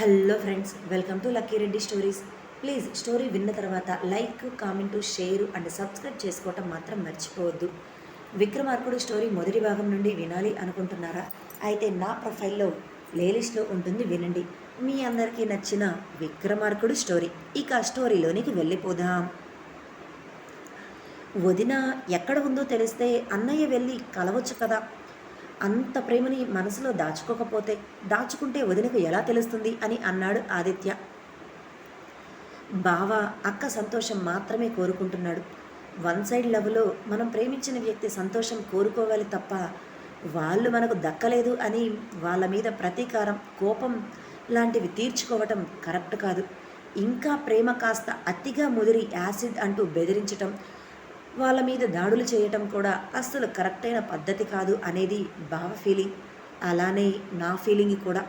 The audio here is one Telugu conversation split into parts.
Hello friends welcome to Lucky Reddy stories please story విన్న తర్వాత like comment share and subscribe చేసుకోవటం మాత్రం మర్చిపోవద్దు. విక్రమార్కుడు స్టోరీ మొదటి భాగం నుండి వినాలి అనుకుంటున్నారా? అయితే నా ప్రొఫైల్లో ప్లేలిస్ట్లో ఉంటుంది వినండి. మీ అందరికీ నచ్చిన విక్రమార్కుడు స్టోరీ ఇక స్టోరీలోనికి వెళ్ళిపోదాం. వదిన ఎక్కడ ఉందో తెలిస్తే అన్నయ్య వెళ్ళి కలవచ్చు కదా? అంత ప్రేమని మనసులో దాచుకోకపోతే దాచుకుంటే వదినకు ఎలా తెలుస్తుంది అని అన్నాడు ఆదిత్య. బావ అక్క సంతోషం మాత్రమే కోరుకుంటున్నాడు. వన్ సైడ్ లవ్లో మనం ప్రేమించిన వ్యక్తి సంతోషం కోరుకోవాలి తప్ప వాళ్ళు మనకు దక్కలేదు అని వాళ్ళ మీద ప్రతీకారం కోపం లాంటివి తీర్చుకోవటం కరెక్ట్ కాదు. ఇంకా ప్రేమ కాస్త అతిగా ముదిరి యాసిడ్ అంటూ బెదిరించటం వాళ్ళ మీద దాడులు చేయటం కూడా అస్సలు కరెక్ట్ అయిన పద్ధతి కాదు అనేది బావ ఫీలింగ్ అలానే నా ఫీలింగ్ కూడా.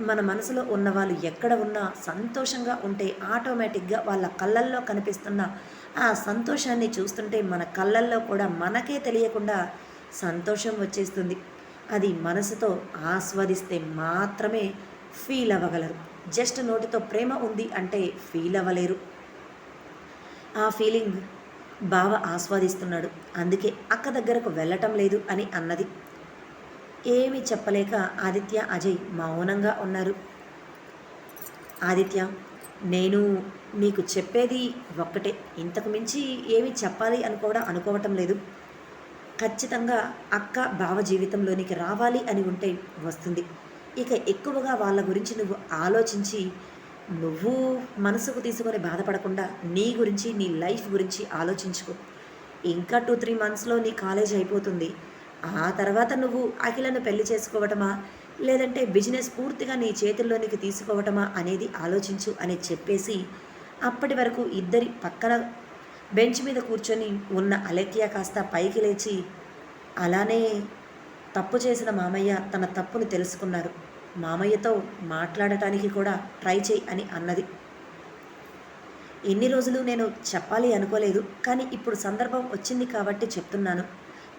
మన మనసులో ఉన్న వాళ్ళు ఎక్కడ ఉన్నా సంతోషంగా ఉంటే ఆటోమేటిక్గా వాళ్ళ కళ్ళల్లో కనిపిస్తున్న ఆ సంతోషాన్ని చూస్తుంటే మన కళ్ళల్లో కూడా మనకే తెలియకుండా సంతోషం వచ్చేస్తుంది. అది మనసుతో ఆస్వాదిస్తే మాత్రమే ఫీల్ అవ్వగలరు. జస్ట్ నోటితో ప్రేమ ఉంది అంటే ఫీల్ అవ్వలేరు. ఆ ఫీలింగ్ బావ ఆస్వాదిస్తున్నాడు. అందుకే అక్క దగ్గరకు వెళ్ళటం లేదు అని అన్నది. ఏమీ చెప్పలేక ఆదిత్య అజయ్ మౌనంగా ఉన్నారు. ఆదిత్య నేను నీకు చెప్పేది ఒక్కటే. ఇంతకు మించి ఏమీ చెప్పాలి అని కూడా అనుకోవటం లేదు. ఖచ్చితంగా అక్క బావ జీవితంలోనికి రావాలి అని ఉంటే వస్తుంది. ఇక ఎక్కువగా వాళ్ళ గురించి నువ్వు ఆలోచించి నువ్వు మనసుకు తీసుకొని బాధపడకుండా నీ గురించి నీ లైఫ్ గురించి ఆలోచించుకో. ఇంకా టూ త్రీ మంత్స్లో నీ కాలేజ్ అయిపోతుంది. ఆ తర్వాత నువ్వు అఖిలను పెళ్ళి చేసుకోవటమా? లేదంటే బిజినెస్ పూర్తిగా నీ చేతుల్లోనికి తీసుకోవటమా అనేది ఆలోచించు అని చెప్పేసి అప్పటి వరకు ఇద్దరి పక్కన బెంచ్ మీద కూర్చొని ఉన్న అలెక్య కాస్త పైకి లేచి అలానే తప్పు చేసిన మామయ్య తన తప్పును తెలుసుకున్నారు. మామయ్యతో మాట్లాడటానికి కూడా ట్రై చేయి అని అన్నది. ఎన్ని రోజులు నేను చెప్పాలి అనుకోలేదు కానీ ఇప్పుడు సందర్భం వచ్చింది కాబట్టి చెప్తున్నాను.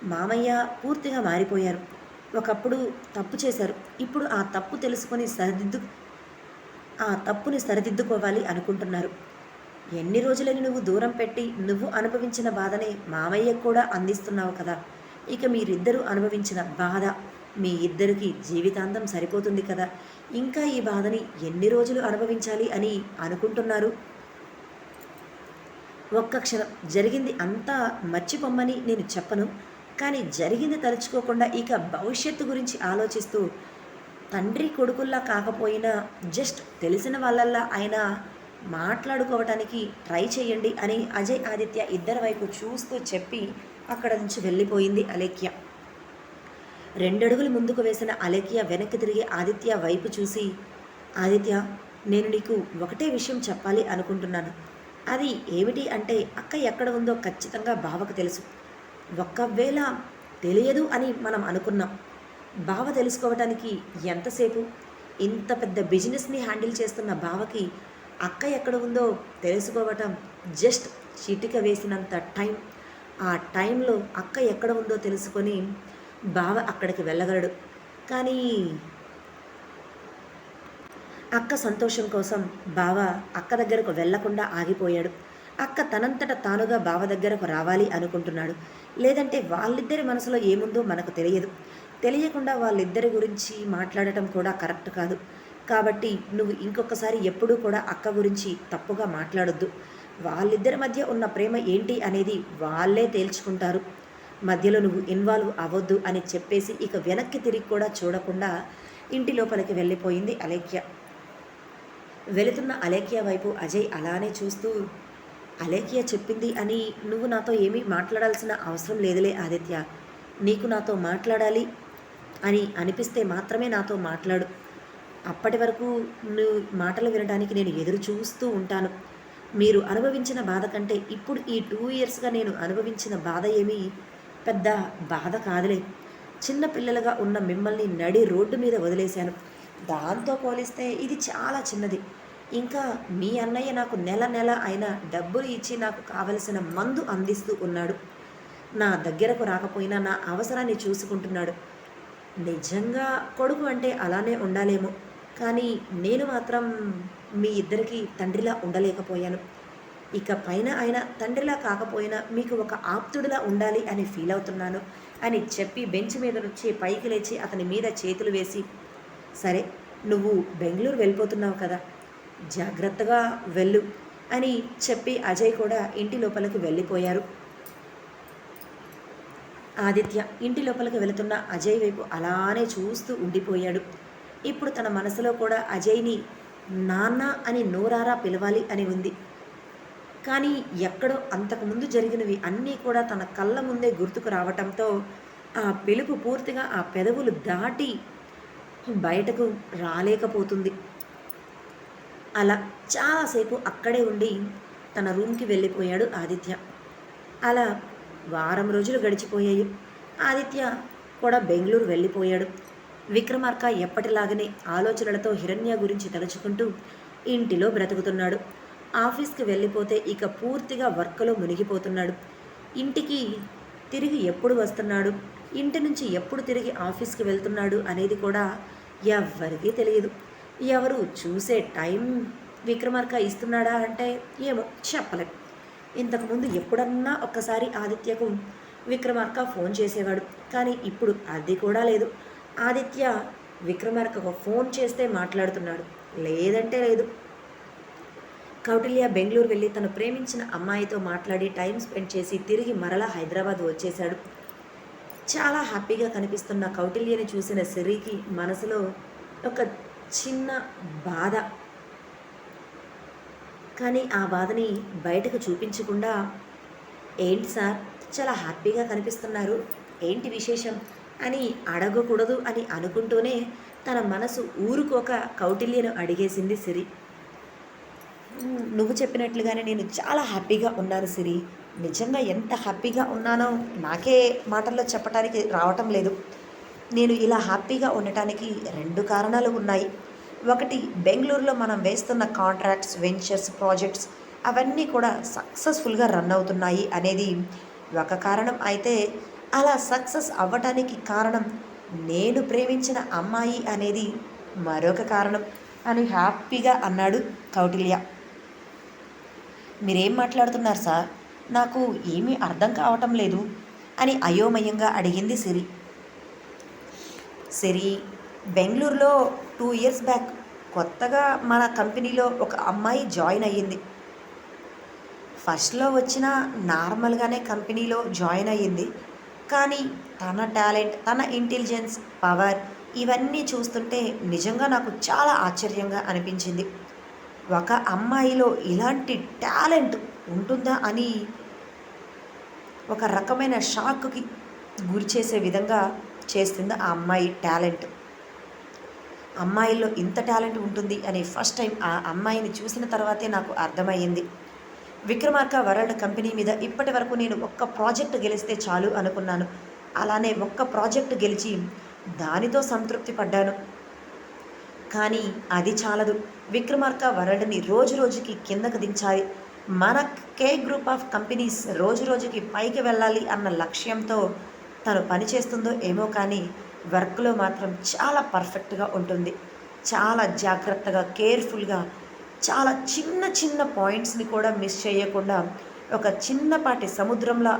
మామయ్య పూర్తిగా మారిపోయారు. ఒకప్పుడు తప్పు చేశారు. ఇప్పుడు ఆ తప్పు తెలుసుకొని సరిదిద్దు ఆ తప్పుని సరిదిద్దుకోవాలి అనుకుంటున్నారు. ఎన్ని రోజులని నువ్వు దూరం పెట్టి నువ్వు అనుభవించిన బాధనే మామయ్యకు కూడా అందిస్తున్నావు కదా. ఇక మీరిద్దరూ అనుభవించిన బాధ. మీ ఇద్దరికి జీవితాంతం సరిపోతుంది కదా. ఇంకా ఈ బాధని ఎన్ని రోజులు అనుభవించాలి అని అనుకుంటున్నారు? ఒక్క క్షణం. జరిగింది అంతా మర్చిపోమ్మని నేను చెప్పను. కానీ జరిగింది తలుచుకోకుండా ఇక భవిష్యత్తు గురించి ఆలోచిస్తూ తండ్రి కొడుకుల్లా కాకపోయినా జస్ట్ తెలిసిన వాళ్ళల్లా ఆయన మాట్లాడుకోవటానికి ట్రై చేయండి అని అజయ్ ఆదిత్య ఇద్దరి వైపు చూస్తూ చెప్పి అక్కడ నుంచి వెళ్ళిపోయింది అలేఖ్య. రెండడుగులు ముందుకు వేసిన అలేఖ్య వెనక్కి తిరిగి ఆదిత్య వైపు చూసి ఆదిత్య నేను నీకు ఒకటే విషయం చెప్పాలి అనుకుంటున్నాను. అది ఏమిటి అంటే అక్క ఎక్కడ ఉందో ఖచ్చితంగా బావకు తెలుసు. ఒక్కవేళ తెలియదు అని మనం అనుకున్నాం. బావ తెలుసుకోవటానికి ఎంతసేపు? ఇంత పెద్ద బిజినెస్ని హ్యాండిల్ చేస్తున్న బావకి అక్క ఎక్కడ ఉందో తెలుసుకోవటం జస్ట్ చిటిక వేసినంత టైం. ఆ టైంలో అక్క ఎక్కడ ఉందో తెలుసుకొని బావ అక్కడికి వెళ్ళగలడు. కానీ అక్క సంతోషం కోసం బావ అక్క దగ్గరకు వెళ్ళకుండా ఆగిపోయాడు. అక్క తనంతట తానుగా బావ దగ్గరకు రావాలి అనుకుంటున్నాడు. లేదంటే వాళ్ళిద్దరి మనసులో ఏముందో మనకు తెలియదు. తెలియకుండా వాళ్ళిద్దరి గురించి మాట్లాడటం కూడా కరెక్ట్ కాదు. కాబట్టి నువ్వు ఇంకొకసారి ఎప్పుడూ కూడా అక్క గురించి తప్పుగా మాట్లాడొద్దు. వాళ్ళిద్దరి మధ్య ఉన్న ప్రేమ ఏంటి అనేది వాళ్ళే తేల్చుకుంటారు. మధ్యలో నువ్వు ఇన్వాల్వ్ అవ్వద్దు అని చెప్పేసి ఇక వెనక్కి తిరిగి కూడా చూడకుండా ఇంటి లోపలికి వెళ్ళిపోయింది అలేఖ్య. వెళుతున్న అలేఖ్య వైపు అజయ్ అలానే చూస్తూ అలేఖ్య చెప్పింది అని నువ్వు నాతో ఏమీ మాట్లాడాల్సిన అవసరం లేదులే ఆదిత్య. నీకు నాతో మాట్లాడాలి అని అనిపిస్తే మాత్రమే నాతో మాట్లాడు. అప్పటి వరకు నువ్వు మాటలు వినడానికి నేను ఎదురు చూస్తూ ఉంటాను. మీరు అనుభవించిన బాధ కంటే ఇప్పుడు ఈ టూ ఇయర్స్గా నేను అనుభవించిన బాధ ఏమీ పెద్ద బాధ కాదులే. చిన్న పిల్లలుగా ఉన్న మిమ్మల్ని నడి రోడ్డు మీద వదిలేశాను. దాంతో పోలిస్తే ఇది చాలా చిన్నది. ఇంకా మీ అన్నయ్య నాకు నెల నెల అయిన డబ్బులు ఇచ్చి నాకు కావలసిన మందు అందిస్తూ ఉన్నాడు. నా దగ్గరకు రాకపోయినా నా అవసరాన్ని చూసుకుంటున్నాడు. నిజంగా కొడుకు అంటే అలానే ఉండాలేమో. కానీ నేను మాత్రం మీ ఇద్దరికి తండ్రిలా ఉండలేకపోయాను. ఇక పైన ఆయన తండ్రిలా కాకపోయినా మీకు ఒక ఆప్తుడిలా ఉండాలి అని ఫీల్ అవుతున్నాను అని చెప్పి బెంచ్ మీద నుంచి పైకి లేచి అతని మీద చేతులు వేసి సరే నువ్వు బెంగళూరు వెళ్ళిపోతున్నావు కదా జాగ్రత్తగా వెళ్ళు అని చెప్పి అజయ్ కూడా ఇంటి లోపలికి వెళ్ళిపోయారు. ఆదిత్య ఇంటి లోపలికి వెళుతున్న అజయ్ వైపు అలానే చూస్తూ ఉండిపోయాడు. ఇప్పుడు తన మనసులో కూడా అజయ్ని నాన్న అని నోరారా పిలవాలి అని ఉంది. కానీ ఎక్కడో అంతకుముందు జరిగినవి అన్నీ కూడా తన కళ్ళ ముందే గుర్తుకు రావటంతో ఆ పిలుపు పూర్తిగా ఆ పెదవులు దాటి బయటకు రాలేకపోతుంది. అలా చాలాసేపు అక్కడే ఉండి తన రూమ్కి వెళ్ళిపోయాడు ఆదిత్య. అలా వారం రోజులు గడిచిపోయాయి. ఆదిత్య కూడా బెంగళూరు వెళ్ళిపోయాడు. విక్రమార్క ఎప్పటిలాగనే ఆలోచనలతో హిరణ్య గురించి తలుచుకుంటూ ఇంటిలో బ్రతుకుతున్నాడు. ఆఫీస్కి వెళ్ళిపోతే ఇక పూర్తిగా వర్క్లో మునిగిపోతున్నాడు. ఇంటికి తిరిగి ఎప్పుడు వస్తున్నాడు? ఇంటి నుంచి ఎప్పుడు తిరిగి ఆఫీస్కి వెళ్తున్నాడు అనేది కూడా ఎవ్వరికీ తెలియదు. ఎవరు చూసే టైం విక్రమార్క ఇస్తున్నాడా అంటే ఏమో చెప్పలేం. ఇంతకుముందు ఎప్పుడన్నా ఒక్కసారి ఆదిత్యకు విక్రమార్క ఫోన్ చేసేవాడు. కానీ ఇప్పుడు అది కూడా లేదు. ఆదిత్య విక్రమార్కకు ఫోన్ చేస్తే మాట్లాడుతున్నాడు. లేదంటే లేదు. కౌటిల్య బెంగళూరు వెళ్ళి తను ప్రేమించిన అమ్మాయితో మాట్లాడి టైం స్పెండ్ చేసి తిరిగి మరలా హైదరాబాద్ వచ్చేశాడు. చాలా హ్యాపీగా కనిపిస్తున్న కౌటిల్యని చూసిన సిరికి మనసులో ఒక చిన్న బాధ. కానీ ఆ బాధని బయటకు చూపించకుండా ఏంటి సార్ చాలా హ్యాపీగా కనిపిస్తున్నారు. ఏంటి విశేషం? అని అడగకూడదు అని అనుకుంటూనే తన మనసు ఊరుకోక కౌటిల్యను అడిగేసింది సిరి. నువ్వు చెప్పినట్లుగానే నేను చాలా హ్యాపీగా ఉన్నాను సిరి. నిజంగా ఎంత హ్యాపీగా ఉన్నానో నాకే మాటల్లో చెప్పడానికి రావటం లేదు. నేను ఇలా హ్యాపీగా ఉండటానికి రెండు కారణాలు ఉన్నాయి. ఒకటి బెంగళూరులో మనం వేస్తున్న కాంట్రాక్ట్స్ వెంచర్స్ ప్రాజెక్ట్స్ అవన్నీ కూడా సక్సెస్ఫుల్గా రన్ అవుతున్నాయి అనేది ఒక కారణం అయితే అలా సక్సెస్ అవ్వటానికి కారణం నేను ప్రేమించిన అమ్మాయి అనేది మరొక కారణం అని హ్యాపీగా అన్నాడు కౌటిల్య. మీరేం మాట్లాడుతున్నారు సార్? నాకు ఏమీ అర్థం కావటం లేదు అని అయోమయంగా అడిగింది సిరి. సిరి బెంగళూరులో టూ ఇయర్స్ బ్యాక్ కొత్తగా మన కంపెనీలో ఒక అమ్మాయి జాయిన్ అయ్యింది. ఫస్ట్లో వచ్చిన నార్మల్గానే కంపెనీలో జాయిన్ అయ్యింది. కానీ తన టాలెంట్ తన ఇంటెలిజెన్స్ పవర్ ఇవన్నీ చూస్తుంటే నిజంగా నాకు చాలా ఆశ్చర్యంగా అనిపించింది. ఒక అమ్మాయిలో ఇలాంటి టాలెంట్ ఉంటుందా అని ఒక రకమైన షాక్కి గురి చేసే విధంగా చేస్తుంది ఆ అమ్మాయి టాలెంట్. అమ్మాయిల్లో ఇంత టాలెంట్ ఉంటుంది అని ఫస్ట్ టైం ఆ అమ్మాయిని చూసిన తర్వాతే నాకు అర్థమయ్యింది. విక్రమార్క వరల్డ్ కంపెనీ మీద ఇప్పటి వరకు నేను ఒక్క ప్రాజెక్ట్ గెలిస్తే చాలు అనుకున్నాను. అలానే ఒక్క ప్రాజెక్ట్ గెలిచి దానితో సంతృప్తి పడ్డాను. కానీ అది చాలదు. విక్రమార్క వరల్డ్ని రోజు రోజుకి కిందకు దించాలి. మన కే గ్రూప్ ఆఫ్ కంపెనీస్ రోజు రోజుకి పైకి వెళ్ళాలి అన్న లక్ష్యంతో తను పనిచేస్తుందో ఏమో కానీ వర్క్లో మాత్రం చాలా పర్ఫెక్ట్గా ఉంటుంది. చాలా జాగ్రత్తగా కేర్ఫుల్గా చాలా చిన్న చిన్న పాయింట్స్ని కూడా మిస్ చేయకుండా ఒక చిన్నపాటి సముద్రంలో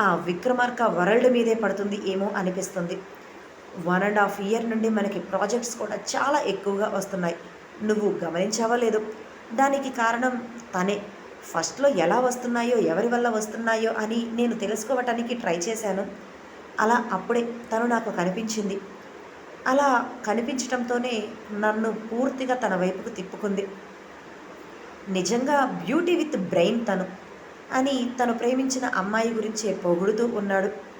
ఆ విక్రమార్క వరల్డ్ మీదే పడుతుంది ఏమో అనిపిస్తుంది. వన్ అండ్ హాఫ్ ఇయర్ నుండి మనకి ప్రాజెక్ట్స్ కూడా చాలా ఎక్కువగా వస్తున్నాయి. నువ్వు గమనించవలేదు దానికి కారణం తనే. ఫస్ట్లో ఎలా వస్తున్నాయో ఎవరి వల్ల వస్తున్నాయో అని నేను తెలుసుకోవటానికి ట్రై చేశాను. అలా అప్పుడే తను నాకు కనిపించింది. అలా కనిపించటంతోనే నన్ను పూర్తిగా తన వైపుకు తిప్పుకుంది. నిజంగా బ్యూటీ విత్ బ్రెయిన్ తను అని తను ప్రేమించిన అమ్మాయి గురించి పొగుడుతూ ఉన్నాడు.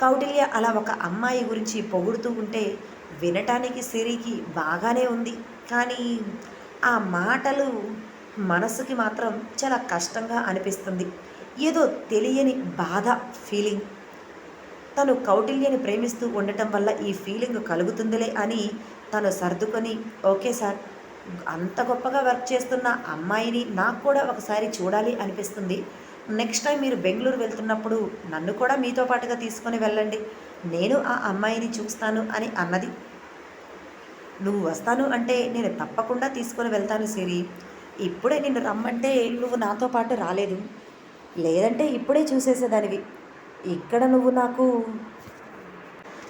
కౌటిల్య అలా ఒక అమ్మాయి గురించి పొగుడుతూ ఉంటే వినటానికి సిరికి బాగానే ఉంది. కానీ ఆ మాటలు మనసుకి మాత్రం చాలా కష్టంగా అనిపిస్తుంది. ఏదో తెలియని బాధ ఫీలింగ్ తను కౌటిల్యని ప్రేమిస్తూ ఉండటం వల్ల ఈ ఫీలింగ్ కలుగుతుందిలే అని తను సర్దుకొని ఓకే సార్ అంత గొప్పగా వర్క్ చేస్తున్న అమ్మాయిని నాకు కూడా ఒకసారి చూడాలి అనిపిస్తుంది. నెక్స్ట్ టైం మీరు బెంగళూరు వెళ్తున్నప్పుడు నన్ను కూడా మీతో పాటుగా తీసుకొని వెళ్ళండి. నేను ఆ అమ్మాయిని చూస్తాను అని అన్నది. నువ్వు వస్తాను అంటే నేను తప్పకుండా తీసుకొని వెళ్తాను సిరి. ఇప్పుడే నిన్ను రమ్మంటే నువ్వు నాతో పాటు రాలేదు. లేదంటే ఇప్పుడే చూసేసేదానివి. ఇక్కడ నువ్వు నాకు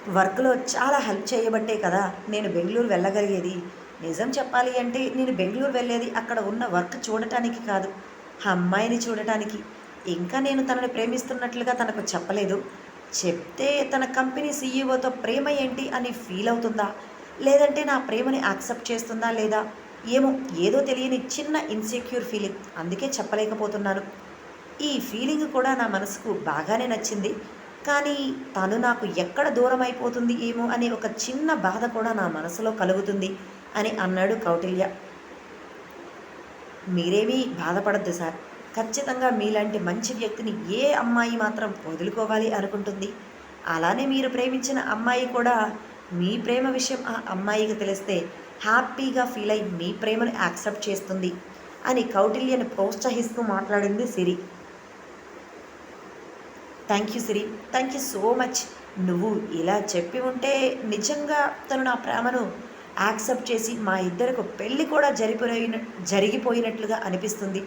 వర్క్లో చాలా హెల్ప్ చేయబట్టే కదా నేను బెంగళూరు వెళ్ళగలిగేది. నిజం చెప్పాలి అంటే నేను బెంగళూరు వెళ్ళేది అక్కడ ఉన్న వర్క్ చూడటానికి కాదు. ఆ అమ్మాయిని చూడటానికి. ఇంకా నేను తనని ప్రేమిస్తున్నట్లుగా తనకు చెప్పలేదు. చెప్తే తన కంపెనీ సీఈఓతో ప్రేమ ఏంటి అని ఫీల్ అవుతుందా? లేదంటే నా ప్రేమని యాక్సెప్ట్ చేస్తుందా లేదా? ఏమో ఏదో తెలియని చిన్న ఇన్సెక్యూర్ ఫీలింగ్. అందుకే చెప్పలేకపోతున్నాను. ఈ ఫీలింగ్ కూడా నా మనసుకు బాగానే నచ్చింది. కానీ తను నాకు ఎక్కడ దూరం అయిపోతుంది ఏమో అనే ఒక చిన్న బాధ కూడా నా మనసులో కలుగుతుంది అని అన్నాడు కౌటిల్య. మీరేమీ బాధపడద్దు సార్. ఖచ్చితంగా మీలాంటి మంచి వ్యక్తిని ఏ అమ్మాయి మాత్రం వదులుకోవాలి అనుకుంటుంది? అలానే మీరు ప్రేమించిన అమ్మాయి కూడా మీ ప్రేమ విషయం ఆ అమ్మాయికి తెలిస్తే హ్యాపీగా ఫీల్ అయి మీ ప్రేమను యాక్సెప్ట్ చేస్తుంది అని కౌటిల్యను ప్రోత్సహిస్తూ మాట్లాడింది Siri. Thank you Siri. Thank you so much. నువ్వు ఇలా చెప్పి ఉంటే నిజంగా తను నా ప్రేమను యాక్సెప్ట్ చేసి మా ఇద్దరికి పెళ్ళి కూడా జరిపోయిన జరిగిపోయినట్లుగా అనిపిస్తుంది.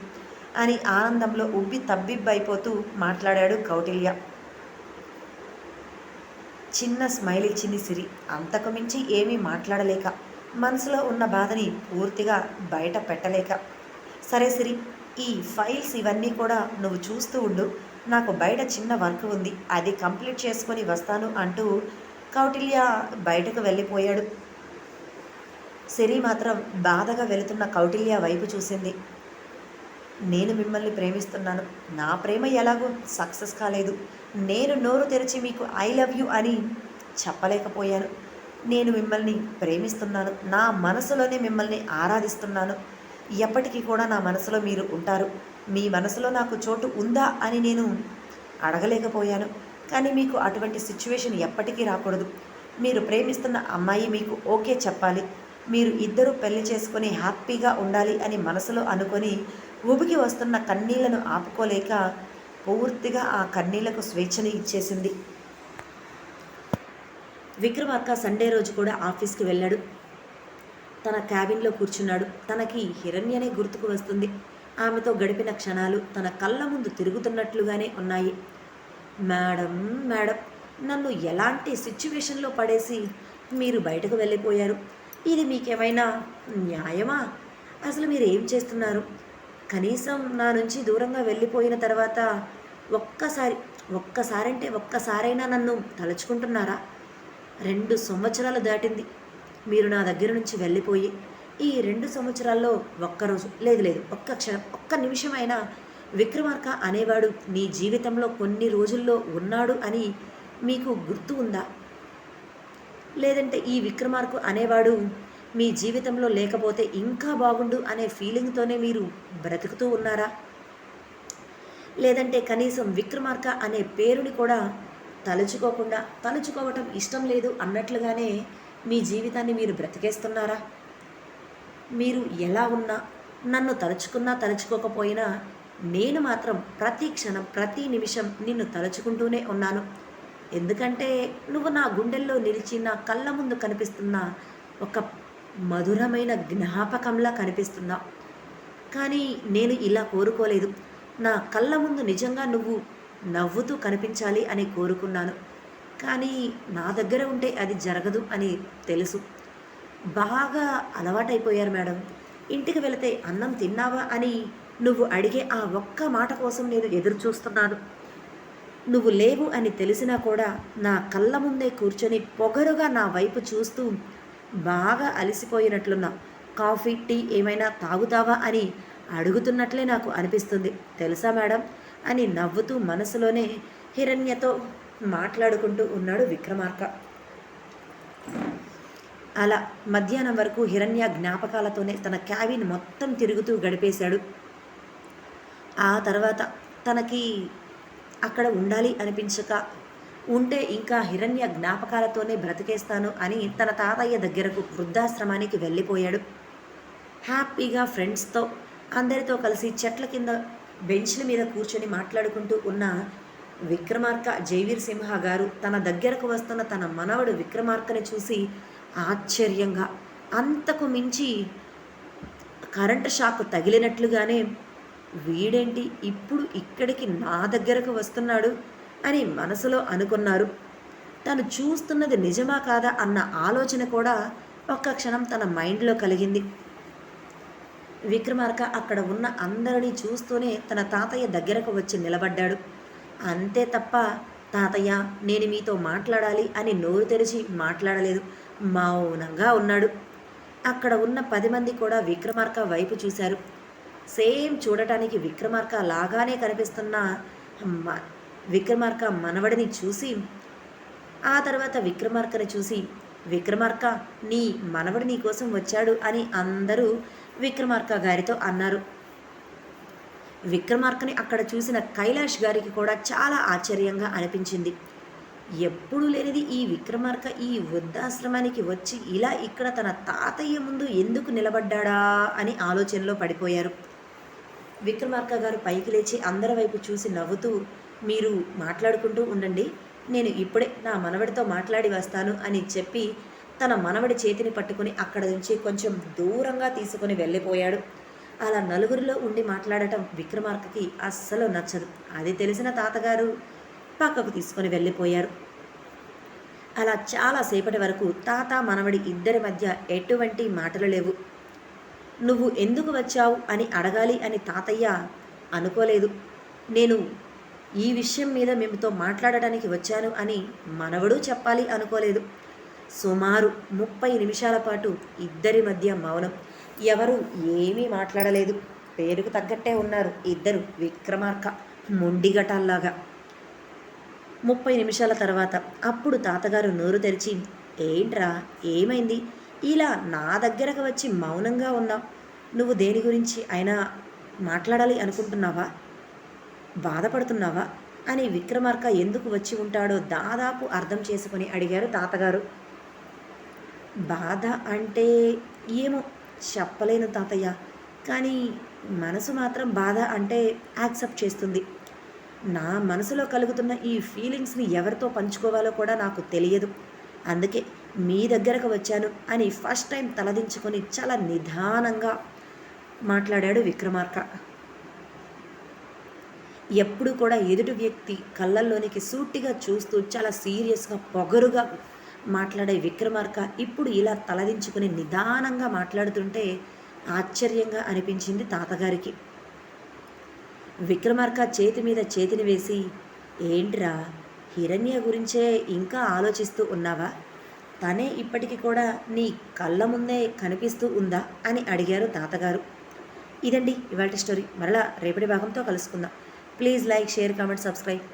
అని ఆనందంలో ఉబ్బి తబ్బిబ్బైపోతూ మాట్లాడాడు కౌటిల్య. చిన్న స్మైల్ ఇచ్చింది సిరి. అంతకు మించి ఏమీ మాట్లాడలేక మనసులో ఉన్న బాధని పూర్తిగా బయట పెట్టలేక. సరే సిరి ఈ ఫైల్స్ ఇవన్నీ కూడా నువ్వు చూస్తూ ఉండు. నాకు బయట చిన్న వర్క్ ఉంది. అది కంప్లీట్ చేసుకొని వస్తాను అంటూ కౌటిల్య బయటకు వెళ్ళిపోయాడు. సిరి మాత్రం బాధగా వెళుతున్న కౌటిల్య వైపు చూసింది. నేను మిమ్మల్ని ప్రేమిస్తున్నాను. నా ప్రేమ ఎలాగో సక్సెస్ కాలేదు. నేను నోరు తెరిచి మీకు ఐ లవ్ యూ అని చెప్పలేకపోయాను. నేను మిమ్మల్ని ప్రేమిస్తున్నాను. నా మనసులోనే మిమ్మల్ని ఆరాధిస్తున్నాను. ఎప్పటికీ కూడా నా మనసులో మీరు ఉంటారు. మీ మనసులో నాకు చోటు ఉందా అని నేను అడగలేకపోయాను. కానీ మీకు అటువంటి సిచ్యువేషన్ ఎప్పటికీ రాకూడదు. మీరు ప్రేమిస్తున్న అమ్మాయి మీకు ఓకే చెప్పాలి. మీరు ఇద్దరు పెళ్ళి చేసుకొని హ్యాపీగా ఉండాలి అని మనసులో అనుకొని ఊబికి వస్తున్న కన్నీళ్ళను ఆపుకోలేక పూర్తిగా ఆ కన్నీళ్ళకు స్వేచ్ఛని ఇచ్చేసింది. విక్రమార్క సండే రోజు కూడా ఆఫీస్కి వెళ్ళాడు. తన క్యాబిన్లో కూర్చున్నాడు. తనకి హిరణ్యనే గుర్తుకు వస్తుంది. ఆమెతో గడిపిన క్షణాలు తన కళ్ళ ముందు తిరుగుతున్నట్లుగానే ఉన్నాయి. మేడం మేడం నన్ను ఎలాంటి సిచ్యువేషన్లో పడేసి మీరు బయటకు వెళ్ళిపోయారు? ఇది మీకేమైనా న్యాయమా? అసలు మీరు ఏం చేస్తున్నారు? కనీసం నా నుంచి దూరంగా వెళ్ళిపోయిన తర్వాత ఒక్కసారి ఒక్కసారంటే ఒక్కసారైనా నన్ను తలుచుకుంటున్నారా? రెండు సంవత్సరాలు దాటింది. మీరు నా దగ్గర నుంచి వెళ్ళిపోయి ఈ రెండు సంవత్సరాల్లో ఒక్కరోజు లేదు లేదు ఒక్క క్షణం ఒక్క నిమిషమైనా విక్రమార్క అనేవాడు నీ జీవితంలో కొన్ని రోజుల్లో ఉన్నాడు అని మీకు గుర్తు ఉందా? లేదంటే ఈ విక్రమార్కు అనేవాడు మీ జీవితంలో లేకపోతే ఇంకా బాగుండు అనే ఫీలింగ్తోనే మీరు బ్రతుకుతూ ఉన్నారా? లేదంటే కనీసం విక్రమార్క అనే పేరుని కూడా తలుచుకోకుండా తలుచుకోవటం ఇష్టం లేదు అన్నట్లుగానే మీ జీవితాన్ని మీరు బ్రతికేస్తున్నారా? మీరు ఎలా ఉన్నా నన్ను తలుచుకున్నా తలుచుకోకపోయినా నేను మాత్రం ప్రతి క్షణం ప్రతి నిమిషం నిన్ను తలుచుకుంటూనే ఉన్నాను. ఎందుకంటే నువ్వు నా గుండెల్లో నిలిచి నా కళ్ళ ముందు కనిపిస్తున్న ఒక మధురమైన జ్ఞాపకంలా కనిపిస్తున్నా. కానీ నేను ఇలా కోరుకోలేదు. నా కళ్ళ ముందు నిజంగా నువ్వు నవ్వుతూ కనిపించాలి అని కోరుకున్నాను. కానీ నా దగ్గర ఉంటే అది జరగదు అని తెలుసు. బాగా అలవాటైపోయారు మేడం. ఇంటికి వెళితే అన్నం తిన్నావా అని నువ్వు అడిగే ఆ ఒక్క మాట కోసం నేను ఎదురు చూస్తున్నాను నువ్వు లేవు అని తెలిసినా కూడా నా కళ్ళ ముందే కూర్చొని పొగరుగా నా వైపు చూస్తూ బాగా అలసిపోయినట్లున్నా కాఫీ టీ ఏమైనా తాగుతావా అని అడుగుతున్నట్లే నాకు అనిపిస్తుంది. తెలుసా మేడం? అని నవ్వుతూ మనసులోనే హిరణ్యతో మాట్లాడుకుంటూ ఉన్నాడు విక్రమార్క. అలా మధ్యాహ్నం వరకు హిరణ్య జ్ఞాపకాలతోనే తన క్యాబిన్ మొత్తం తిరుగుతూ గడిపేశాడు. ఆ తర్వాత తనకి అక్కడ ఉండాలి అనిపించక ఉంటే ఇంకా హిరణ్య జ్ఞాపకాలతోనే బ్రతికేస్తాను అని తన తాతయ్య దగ్గరకు వృద్ధాశ్రమానికి వెళ్ళిపోయాడు. హ్యాపీగా ఫ్రెండ్స్తో అందరితో కలిసి చెట్ల కింద బెంచ్ల మీద కూర్చొని మాట్లాడుకుంటూ ఉన్న విక్రమార్క జైవీర్ సింహ గారు తన దగ్గరకు వస్తున్న తన మనవడు విక్రమార్కని చూసి ఆశ్చర్యంగా అంతకు మించి కరెంటు షాక్ తగిలినట్లుగానే వీడేంటి ఇప్పుడు ఇక్కడికి నా దగ్గరకు వస్తున్నాడు? అని మనసులో అనుకున్నారు. తను చూస్తున్నది నిజమా కాదా అన్న ఆలోచన కూడా ఒక్క క్షణం తన మైండ్లో కలిగింది. విక్రమార్క అక్కడ ఉన్న అందరినీ చూస్తూనే తన తాతయ్య దగ్గరకు వచ్చి నిలబడ్డాడు. అంతే తప్ప తాతయ్య నేను మీతో మాట్లాడాలి అని నోరు తెరిచి మాట్లాడలేదు. మౌనంగా ఉన్నాడు. అక్కడ ఉన్న పది మంది కూడా విక్రమార్క వైపు చూశారు. సేమ్ చూడటానికి విక్రమార్క లాగానే కనిపిస్తున్న విక్రమార్క మనవడిని చూసి ఆ తర్వాత విక్రమార్కని చూసి విక్రమార్క నీ మనవడు నీ కోసం వచ్చాడు అని అందరూ విక్రమార్క గారితో అన్నారు. విక్రమార్కని అక్కడ చూసిన కైలాష్ గారికి కూడా చాలా ఆశ్చర్యంగా అనిపించింది. ఎప్పుడు లేనిది ఈ విక్రమార్క ఈ వృద్ధాశ్రమానికి వచ్చి ఇలా ఇక్కడ తన తాతయ్య ముందు ఎందుకు నిలబడ్డాడా అని ఆలోచనలో పడిపోయారు. విక్రమార్క గారు పైకి లేచి అందరి వైపు చూసి నవ్వుతూ మీరు మాట్లాడుకుంటూ ఉండండి. నేను ఇప్పుడే నా మనవడితో మాట్లాడి వస్తాను అని చెప్పి తన మనవడి చేతిని పట్టుకుని అక్కడ నుంచి కొంచెం దూరంగా తీసుకుని వెళ్ళిపోయాడు. అలా నలుగురిలో ఉండి మాట్లాడటం విక్రమార్కకి అస్సలు నచ్చదు. అది తెలిసిన తాతగారు పక్కకు తీసుకొని వెళ్ళిపోయారు. అలా చాలాసేపటి వరకు తాత మనవడి ఇద్దరి మధ్య ఎటువంటి మాటలు లేవు. నువ్వు ఎందుకు వచ్చావు? అని అడగాలి అని తాతయ్య అనుకోలేదు. నేను ఈ విషయం మీద మేముతో మాట్లాడడానికి వచ్చాను అని మనవడు చెప్పాలి అనుకోలేదు. సుమారు ముప్పై నిమిషాల పాటు ఇద్దరి మధ్య మౌనం. ఎవరు ఏమీ మాట్లాడలేదు. పేరుకు తగ్గట్టే ఉన్నారు ఇద్దరు విక్రమార్క మొండిగటాల్లాగా ముప్పై నిమిషాల తర్వాత అప్పుడు తాతగారు నోరు తెరిచి ఏంట్రా ఏమైంది? ఇలా నా దగ్గరకు వచ్చి మౌనంగా ఉన్నావు. నువ్వు దేని గురించి అయినా మాట్లాడాలి అనుకుంటున్నావా? బాధపడుతున్నావా? అని విక్రమార్క ఎందుకు వచ్చి ఉంటాడో దాదాపు అర్థం చేసుకొని అడిగారు తాతగారు. బాధ అంటే ఏమో చెప్పలేను తాతయ్య కానీ మనసు మాత్రం బాధ అంటే యాక్సెప్ట్ చేస్తుంది. నా మనసులో కలుగుతున్న ఈ ఫీలింగ్స్ని ఎవరితో పంచుకోవాలో కూడా నాకు తెలియదు. అందుకే మీ దగ్గరకు వచ్చాను అని ఫస్ట్ టైం తలదించుకొని చాలా నిదానంగా మాట్లాడాడు విక్రమార్క. ఎప్పుడు కూడా ఎదుటి వ్యక్తి కళ్ళల్లోనికి సూటిగా చూస్తూ చాలా సీరియస్గా పొగరుగా మాట్లాడే విక్రమార్క ఇప్పుడు ఇలా తలదించుకుని నిదానంగా మాట్లాడుతుంటే ఆశ్చర్యంగా అనిపించింది తాతగారికి. విక్రమార్క చేతి మీద చేతిని వేసి ఏంట్రా హిరణ్య గురించే ఇంకా ఆలోచిస్తూ ఉన్నావా? తనే ఇప్పటికి కూడా నీ కళ్ళ ముందే కనిపిస్తూ ఉందా? అని అడిగారు తాతగారు. ఇదండి ఇవాళ స్టోరీ. మరలా రేపటి భాగంతో కలుసుకుందాం. Please like share comment subscribe